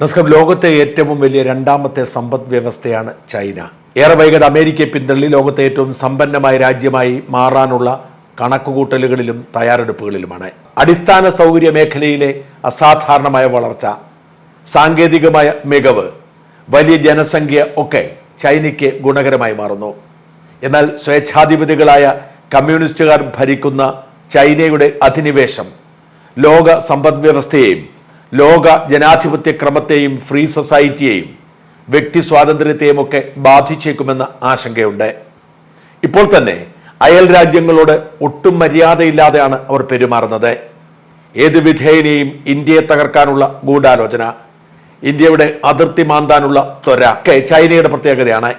നമസ്കാരം ലോകത്തെ ഏറ്റവും വലിയ രണ്ടാമത്തെ സമ്പദ് വ്യവസ്ഥയാണ് ചൈന. ഏറെ വൈകാതെ അമേരിക്കയെ പിന്തള്ളി ലോകത്തെ ഏറ്റവും സമ്പന്നമായ രാജ്യമായി മാറാനുള്ള കണക്കുകൂട്ടലുകളിലും തയ്യാറെടുപ്പുകളിലുമാണ്. അടിസ്ഥാന സൗകര്യ മേഖലയിലെ അസാധാരണമായ വളർച്ച സാങ്കേതികമായ മികവ് വലിയ ജനസംഖ്യ ഒക്കെ ചൈനയ്ക്ക് ഗുണകരമായി മാറുന്നു. എന്നാൽ സ്വേച്ഛാധിപതികളായ കമ്മ്യൂണിസ്റ്റുകാർ ഭരിക്കുന്ന ചൈനയുടെ അധിനിവേശം ലോക സമ്പദ് വ്യവസ്ഥയെയും ലോക ജനാധിപത്യ ക്രമത്തെയും ഫ്രീ സൊസൈറ്റിയെയും വ്യക്തി സ്വാതന്ത്ര്യത്തെയും ഒക്കെ ബാധിച്ചേക്കുമെന്ന ആശങ്കയുണ്ട്. ഇപ്പോൾ തന്നെ അയൽ രാജ്യങ്ങളോട് ഒട്ടും മര്യാദയില്ലാതെയാണ് അവർ പെരുമാറുന്നത്. ഏത് വിധേയനെയും ഇന്ത്യയെ തകർക്കാനുള്ള ഗൂഢാലോചന ഇന്ത്യയുടെ അതിർത്തി മാന്താനുള്ള ത്വര ഒക്കെ ചൈനയുടെ പ്രത്യേകതയാണ്.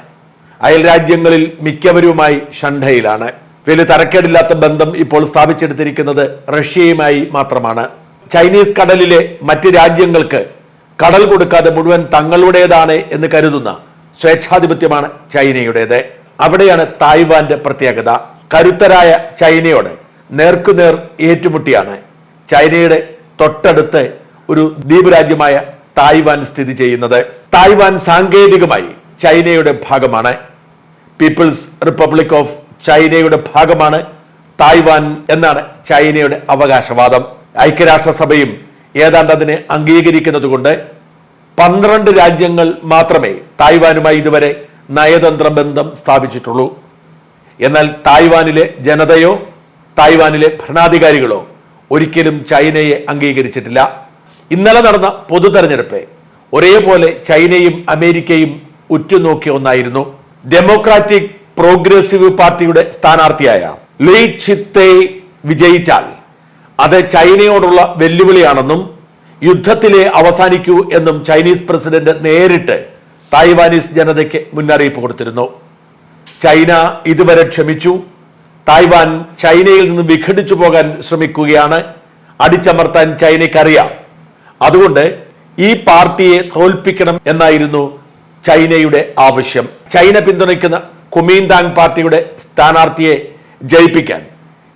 അയൽ രാജ്യങ്ങളിൽ മിക്കവരുമായി ഷണ്ഠയിലാണ് വലിയ തരക്കേടില്ലാത്ത ബന്ധം ഇപ്പോൾ സ്ഥാപിച്ചെടുത്തിരിക്കുന്നത് റഷ്യയുമായി മാത്രമാണ്. ചൈനീസ് കടലിലെ മറ്റ് രാജ്യങ്ങൾക്ക് കടൽ കൊടുക്കാതെ മുഴുവൻ തങ്ങളുടേതാണ് എന്ന് കരുതുന്ന സ്വേച്ഛാധിപത്യമാണ് ചൈനയുടേത്. അവിടെയാണ് തായ്വാന്റെ പ്രത്യേകത. കരുത്തരായ ചൈനയോട് നേർക്കുനേർ ഏറ്റുമുട്ടിയാണ്. ചൈനയുടെ തൊട്ടടുത്ത് ഒരു ദ്വീപ് രാജ്യമായ തായ്വാൻ സ്ഥിതി ചെയ്യുന്നത്. തായ്വാൻ സാങ്കേതികമായി ചൈനയുടെ ഭാഗമാണ്. പീപ്പിൾസ് റിപ്പബ്ലിക് ഓഫ് ചൈനയുടെ ഭാഗമാണ് തായ്വാൻ എന്നാണ് ചൈനയുടെ അവകാശവാദം. ഐക്യരാഷ്ട്രസഭയും ഏതാണ്ട് അതിനെ അംഗീകരിക്കുന്നത് കൊണ്ട് പന്ത്രണ്ട് രാജ്യങ്ങൾ മാത്രമേ തായ്വാനുമായി ഇതുവരെ നയതന്ത്ര ബന്ധം സ്ഥാപിച്ചിട്ടുള്ളൂ. എന്നാൽ തായ്വാനിലെ ജനതയോ തായ്വാനിലെ ഭരണാധികാരികളോ ഒരിക്കലും ചൈനയെ അംഗീകരിച്ചിട്ടില്ല. ഇന്നലെ നടന്ന പൊതു തെരഞ്ഞെടുപ്പ് ഒരേപോലെ ചൈനയും അമേരിക്കയും ഉറ്റുനോക്കിയ ഒന്നായിരുന്നു. ഡെമോക്രാറ്റിക് പ്രോഗ്രസീവ് പാർട്ടിയുടെ സ്ഥാനാർത്ഥിയായ ലീ ചിത്തെ വിജയിച്ചാൽ അത് ചൈനയോടുള്ള വെല്ലുവിളിയാണെന്നും യുദ്ധത്തിലെ അവസാനിക്കൂ എന്നും ചൈനീസ് പ്രസിഡന്റ് നേരിട്ട് തായ്വാനീസ് ജനതയ്ക്ക് മുന്നറിയിപ്പ് കൊടുത്തിരുന്നു. ചൈന ഇതുവരെ ക്ഷമിച്ചു. തായ്വാൻ ചൈനയിൽ നിന്ന് വിഘടിച്ചു പോകാൻ ശ്രമിക്കുകയാണ്. അടിച്ചമർത്താൻ ചൈനയ്ക്കറിയാം. അതുകൊണ്ട് ഈ പാർട്ടിയെ തോൽപ്പിക്കണം എന്നായിരുന്നു ചൈനയുടെ ആവശ്യം. ചൈന പിന്തുണയ്ക്കുന്ന കുമീന്താങ് പാർട്ടിയുടെ സ്ഥാനാർത്ഥിയെ ജയിപ്പിക്കാൻ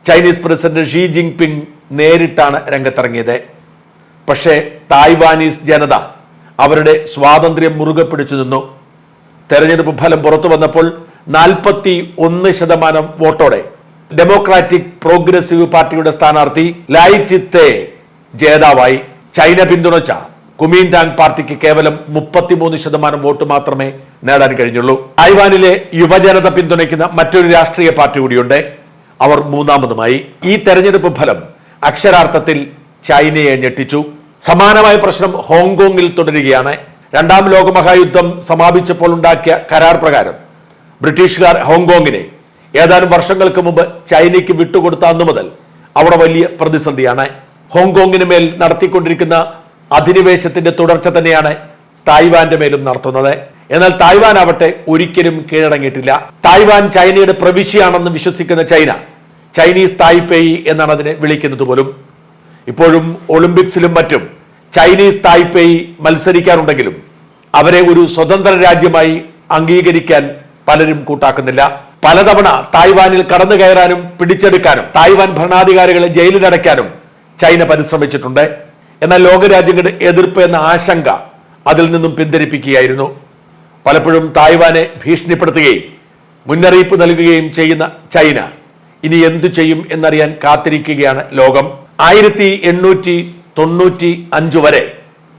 Chinese president Xi Jinping നേരിട്ടാണ് രംഗത്തിറങ്ങിയത്. പക്ഷേ തായ്വാനീസ് ജനത അവരുടെ സ്വാതന്ത്ര്യം മുറുകെ പിടിച്ചു നിന്നു. തെരഞ്ഞെടുപ്പ് ഫലം പുറത്തു വന്നപ്പോൾ നാൽപ്പത്തി ഒന്ന് ശതമാനം വോട്ടോടെ ഡെമോക്രാറ്റിക് പ്രോഗ്രസീവ് പാർട്ടിയുടെ സ്ഥാനാർത്ഥി ലായ് ചിത്തെ ജേതാവായി. ചൈന പിന്തുണച്ച കുമീൻതാങ് പാർട്ടിക്ക് കേവലം മുപ്പത്തിമൂന്ന് ശതമാനം വോട്ട് മാത്രമേ നേടാൻ കഴിഞ്ഞുള്ളൂ. തായ്വാനിലെ യുവജനത പിന്തുണയ്ക്കുന്ന മറ്റൊരു രാഷ്ട്രീയ പാർട്ടി കൂടിയുണ്ട്. അവർ മൂന്നാമതുമായി. ഈ തെരഞ്ഞെടുപ്പ് ഫലം അക്ഷരാർത്ഥത്തിൽ ചൈനയെ ഞെട്ടിച്ചു. സമാനമായ പ്രശ്നം ഹോങ്കോങ്ങിൽ തുടരുകയാണ്. രണ്ടാം ലോകമഹായുദ്ധം സമാപിച്ചപ്പോൾ ഉണ്ടാക്കിയ കരാർ പ്രകാരം ബ്രിട്ടീഷുകാർ ഹോങ്കോങ്ങിനെ ഏതാനും വർഷങ്ങൾക്ക് മുമ്പ് ചൈനയ്ക്ക് വിട്ടുകൊടുത്ത അന്നു മുതൽ അവിടെ വലിയ പ്രതിസന്ധിയാണ്. ഹോങ്കോങ്ങിന് മേൽ നടത്തിക്കൊണ്ടിരിക്കുന്ന അധിനിവേശത്തിന്റെ തുടർച്ച തന്നെയാണ് തായ്വാന്റെ മേലും നടത്തുന്നത്. എന്നാൽ തായ്വാൻ ആവട്ടെ ഒരിക്കലും കീഴടങ്ങിയിട്ടില്ല. തായ്വാൻ ചൈനയുടെ പ്രവിശ്യയാണെന്ന് വിശ്വസിക്കുന്ന ചൈന ചൈനീസ് തായ്പേയി എന്നാണ് അതിനെ വിളിക്കുന്നത് പോലും. ഇപ്പോഴും ഒളിമ്പിക്സിലും മറ്റും ചൈനീസ് തായ്പേയി മത്സരിക്കാറുണ്ടെങ്കിലും അവരെ ഒരു സ്വതന്ത്ര രാജ്യമായി അംഗീകരിക്കാൻ പലരും കൂട്ടാക്കുന്നില്ല. പലതവണ തായ്വാനിൽ കടന്നു കയറാനും പിടിച്ചെടുക്കാനും തായ്വാൻ ഭരണാധികാരികളെ ജയിലിലടയ്ക്കാനും ചൈന പരിശ്രമിച്ചിട്ടുണ്ട്. എന്നാൽ ലോകരാജ്യങ്ങളുടെ എതിർപ്പ് എന്ന ആശങ്ക അതിൽ നിന്നും പിന്തിരിപ്പിക്കുകയായിരുന്നു. പലപ്പോഴും തായ്വാനെ ഭീഷണിപ്പെടുത്തുകയും മുന്നറിയിപ്പ് നൽകുകയും ചെയ്യുന്ന ചൈന ഇനി എന്തു ചെയ്യും എന്നറിയാൻ കാത്തിരിക്കുകയാണ് ലോകം. ആയിരത്തി എണ്ണൂറ്റി തൊണ്ണൂറ്റി അഞ്ച് വരെ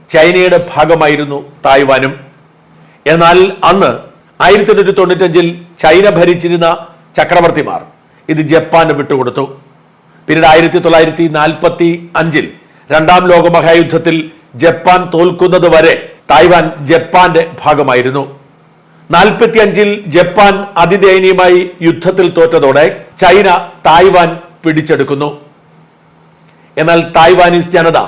ചൈനയുടെ ഭാഗമായിരുന്നു തായ്വാനും. എന്നാൽ അന്ന് ആയിരത്തി എണ്ണൂറ്റി തൊണ്ണൂറ്റഞ്ചിൽ ചൈന ഭരിച്ചിരുന്ന ചക്രവർത്തിമാർ ഇത് ജപ്പാന് വിട്ടുകൊടുത്തു. പിന്നീട് ആയിരത്തി തൊള്ളായിരത്തി നാൽപ്പത്തി അഞ്ചിൽ രണ്ടാം ലോകമഹായുദ്ധത്തിൽ ജപ്പാൻ തോൽക്കുന്നത് വരെ തായ്വാൻ ജപ്പാന്റെ ഭാഗമായിരുന്നു. നാൽപ്പത്തി അഞ്ചിൽ ജപ്പാൻ അതിദയനീയമായി യുദ്ധത്തിൽ തോറ്റതോടെ ചൈന തായ്വാൻ പിടിച്ചെടുക്കുന്നു. എന്നാൽ തായ്വാനീസ് ജനത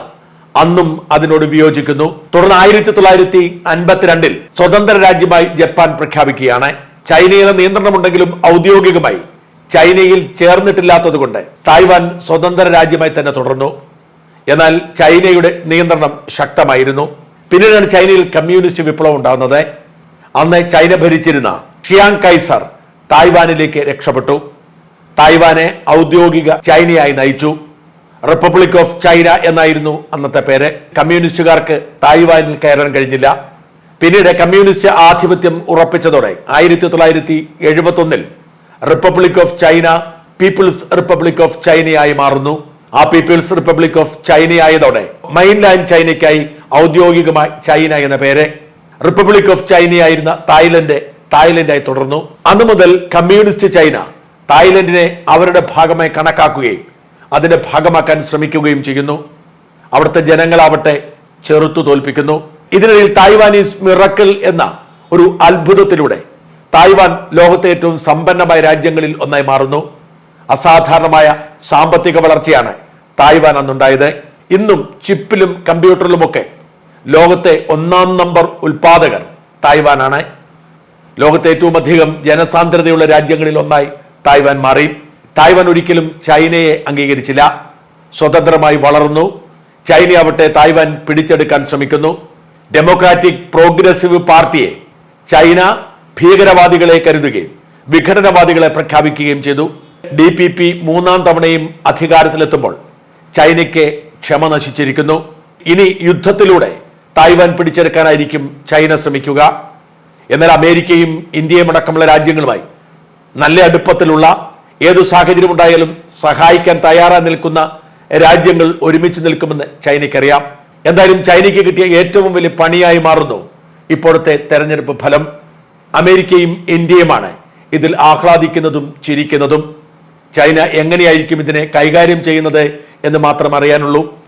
അന്നും അതിനോട് വിയോജിക്കുന്നു. തുടർന്ന് ആയിരത്തി തൊള്ളായിരത്തി അൻപത്തിരണ്ടിൽ സ്വതന്ത്ര രാജ്യമായി ജപ്പാൻ പ്രഖ്യാപിക്കുകയാണ്. ചൈനയിലെ നിയന്ത്രണമുണ്ടെങ്കിലും ഔദ്യോഗികമായി ചൈനയിൽ ചേർന്നിട്ടില്ലാത്തതുകൊണ്ട് തായ്വാൻ സ്വതന്ത്ര രാജ്യമായി തന്നെ തുടർന്നു. എന്നാൽ ചൈനയുടെ നിയന്ത്രണം ശക്തമായിരുന്നു. പിന്നീടാണ് ചൈനയിൽ കമ്മ്യൂണിസ്റ്റ് വിപ്ലവം ഉണ്ടാകുന്നത്. അന്ന് ചൈന ഭരിച്ചിരുന്ന ഷിയാങ് കൈസർ തായ്വാനിലേക്ക് രക്ഷപ്പെട്ടു. തായ്വാനെ ഔദ്യോഗിക ചൈനയായി നയിച്ചു. റിപ്പബ്ലിക് ഓഫ് ചൈന എന്നായിരുന്നു അന്നത്തെ പേര്. കമ്മ്യൂണിസ്റ്റുകാർക്ക് തായ്വാനിൽ കയറാൻ കഴിഞ്ഞില്ല. പിന്നീട് കമ്മ്യൂണിസ്റ്റ് ആധിപത്യം ഉറപ്പിച്ചതോടെ ആയിരത്തി തൊള്ളായിരത്തി എഴുപത്തി ഒന്നിൽ republic of China people's republic of ചൈനയായി മാറുന്നു. ആ പീപ്പിൾസ് റിപ്പബ്ലിക് ഓഫ് ചൈനയായതോടെ മെയിൻലാൻഡ് ചൈനയ്ക്കായി ഔദ്യോഗികമായി ചൈന എന്ന പേര്. റിപ്പബ്ലിക് ഓഫ് ചൈനയായിരുന്ന തായ്ലൻഡ് തായ്ലൻഡായി തുടർന്നു. അന്നു മുതൽ കമ്മ്യൂണിസ്റ്റ് ചൈന തായ്ലൻഡിനെ അവരുടെ ഭാഗമായി കണക്കാക്കുകയും അതിന്റെ ഭാഗമാക്കാൻ ശ്രമിക്കുകയും ചെയ്യുന്നു. അവിടുത്തെ ജനങ്ങളാവട്ടെ ചെറുത്തു തോൽപ്പിക്കുന്നു. ഇതിനിടയിൽ തായ്വാനീസ് മിറക്കിൾ എന്ന ഒരു അത്ഭുതത്തിലൂടെ തായ്വാൻ ലോകത്തെ ഏറ്റവും സമ്പന്നമായ രാജ്യങ്ങളിൽ ഒന്നായി മാറുന്നു. അസാധാരണമായ സാമ്പത്തിക വളർച്ചയാണ് തായ്വാൻ അന്നുണ്ടായത്. ഇന്നും ചിപ്പിലും കമ്പ്യൂട്ടറിലുമൊക്കെ ലോകത്തെ ഒന്നാം നമ്പർ ഉൽപാദകർ തായ്വാനാണ്. ലോകത്തെ ഏറ്റവും അധികം ജനസാന്ദ്രതയുള്ള രാജ്യങ്ങളിൽ ഒന്നായി തായ്വാൻ മാറി. തായ്വാൻ ഒരിക്കലും ചൈനയെ അംഗീകരിച്ചില്ല. സ്വതന്ത്രമായി വളർന്നു. ചൈനയാവട്ടെ തായ്വാൻ പിടിച്ചെടുക്കാൻ ശ്രമിക്കുന്നു. ഡെമോക്രാറ്റിക് പ്രോഗ്രസീവ് പാർട്ടിയെ ചൈന ഭീകരവാദികളെ കരുതുകയും വിഘടനവാദികളെ പ്രഖ്യാപിക്കുകയും ചെയ്തു. ഡി പി പി മൂന്നാം തവണയും അധികാരത്തിലെത്തുമ്പോൾ ചൈനയ്ക്ക് ക്ഷമ നശിച്ചിരിക്കുന്നു. ഇനി യുദ്ധത്തിലൂടെ തായ്വാൻ പിടിച്ചെടുക്കാനായിരിക്കും ചൈന ശ്രമിക്കുക. എന്നാൽ അമേരിക്കയും ഇന്ത്യയും അടക്കമുള്ള രാജ്യങ്ങളുമായി നല്ല അടുപ്പത്തിലുള്ള ഏതു സാഹചര്യം ഉണ്ടായാലും സഹായിക്കാൻ തയ്യാറായി നിൽക്കുന്ന രാജ്യങ്ങൾ ഒരുമിച്ച് നിൽക്കുമെന്ന് ചൈനയ്ക്കറിയാം. എന്തായാലും ചൈനയ്ക്ക് കിട്ടിയ ഏറ്റവും വലിയ പണിയായി മാറുന്നു ഇപ്പോഴത്തെ തെരഞ്ഞെടുപ്പ് ഫലം. അമേരിക്കയും ഇന്ത്യയുമാണ് ഇതിൽ ആഹ്ലാദിക്കുന്നതും ചിരിക്കുന്നതും. ചൈന എങ്ങനെയായിരിക്കും ഇതിനെ കൈകാര്യം ചെയ്യുന്നത് എന്ന് മാത്രം അറിയാനുള്ളൂ.